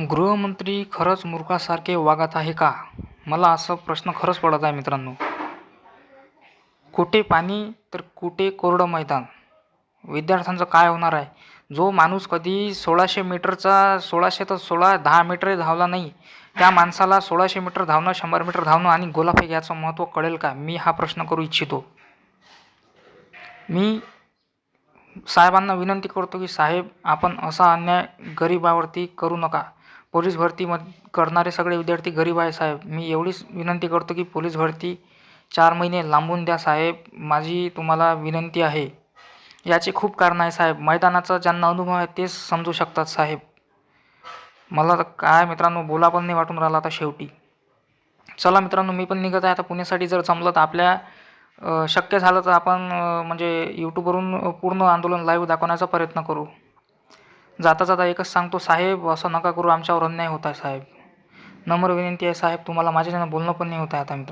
गृहमंत्री खरंच मूर्खासारखे वागत आहे का? मला असं प्रश्न खरंच पडत आहे मित्रांनो. कुठे पाणी तर कुठे कोरडं मैदान? विद्यार्थ्यांचं काय होणार आहे? जो माणूस कधी सोळाशे मीटरचा सोळाशे तर सोळा दहा मीटर धावला नाही त्या माणसाला सोळाशे मीटर धावणं शंभर मीटर धावणं आणि गोलाफेक याचं महत्त्व कळेल का? मी हा प्रश्न करू इच्छितो. मी साहेबांना विनंती करतो की साहेब आपण असा अन्याय गरिबावरती करू नका. पोलीस भरती म करणारे सगळे विद्यार्थी गरीब आहे साहेब. मी एवढीच विनंती करतो की पोलीस भरती चार महिने लांबून द्या साहेब. माझी तुम्हाला विनंती आहे. याचे खूप कारण आहे साहेब. मैदानाचा ज्यांना अनुभव आहे तेच समजू शकतात साहेब. मला तर काय मित्रांनो बोला पण नाही वाटून राहिला आता शेवटी. चला मित्रांनो मी पण निघत आहे. आता पुण्यासाठी जर जमलं तर आपल्या शक्य झालं तर आपण म्हणजे यूट्यूबवरून पूर्ण आंदोलन लाईव्ह दाखवण्याचा प्रयत्न करू. जाता जाता एकच सांगतो साहेब असं नका करू आमच्यावर अन्याय होत आहे साहेब. नम्र विनंती आहे साहेब तुम्हाला माझ्याच्यानं बोलणं पण नाही होत आहे आता मित्रांनो.